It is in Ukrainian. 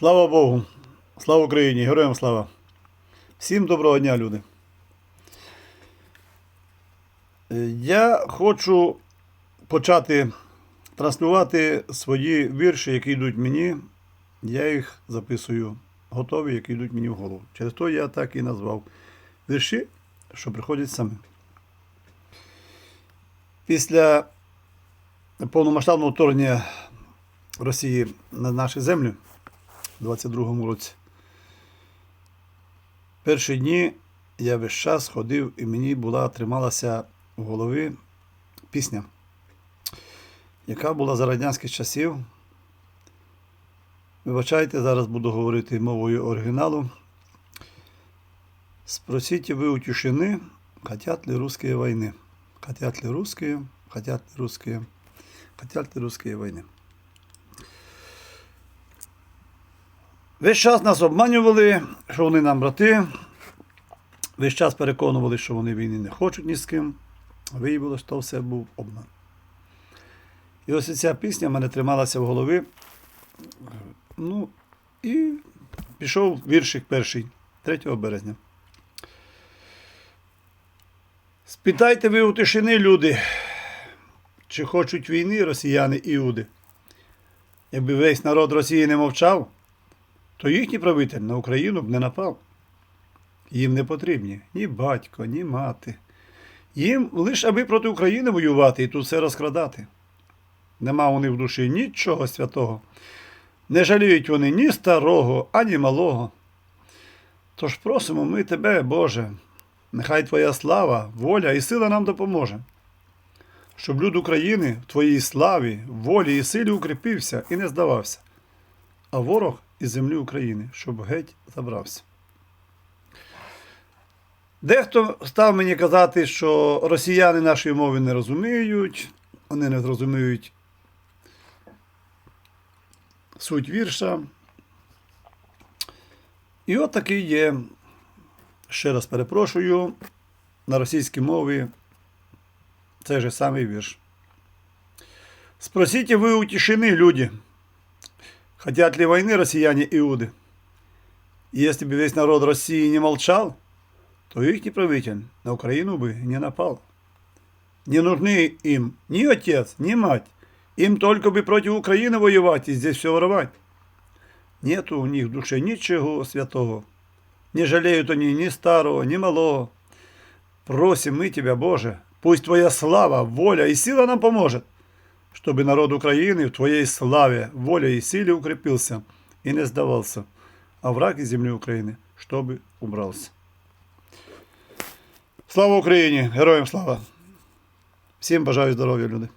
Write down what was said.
Слава Богу! Слава Україні! Героям слава! Всім доброго дня, люди! Я хочу почати транслювати свої вірші, які йдуть мені. Я їх записую готові, які йдуть мені в голову. Через то я так і назвав вірші, що приходять самі. Після повномасштабного вторгнення Росії на наші землі 22-му році. Перші дні я весь час ходив і мені була трималася в голові пісня, яка була за радянських часів. Вибачайте, зараз буду говорити мовою оригіналу. Спросите вы у тишины, хотят ли русские войны? Хотят ли русские, хотят ли русские, хотят ли русские войны? Весь час нас обманювали, що вони нам брати. Весь час переконували, що вони війни не хочуть ні з ким. Виявилося, що все був обман. І ось ця пісня в мене трималася в голові. Ну, і пішов віршик перший, 3 березня. Спитайте ви у тишини, люди, чи хочуть війни росіяни іуди. Якби весь народ Росії не мовчав, то їхній правитель на Україну б не напав. Їм не потрібні ні батько, ні мати. Їм лише аби проти України воювати і тут все розкрадати. Нема у них в душі нічого святого. Не жаліють вони ні старого, ані малого. Тож просимо ми тебе, Боже, нехай Твоя слава, воля і сила нам допоможе. Щоб люд України в Твоїй славі, волі і силі укріпився і не здавався, а ворог із землі України, щоб геть забрався. Дехто став мені казати, що росіяни нашої мови не розуміють, вони не зрозуміють суть вірша. І от такий є, ще раз перепрошую, на російській мові цей же самий вірш. Спросите вы у тишины, люди, хотят ли войны россияне иуды? Если бы весь народ России не молчал, то их правитель на Украину бы не напал. Не нужны им ни отец, ни мать. Им только бы против Украины воевать и здесь все воровать. Нету у них в душе ничего святого. Не жалеют они ни старого, ни малого. Просим мы Тебя, Боже, пусть Твоя слава, воля и сила нам поможет, чтобы народ Украины в Твоей славе, воле и силе укрепился и не сдавался, а враг из земли Украины, чтобы убрался. Слава Україні! Героям слава! Всім бажаю здоров'я, люди!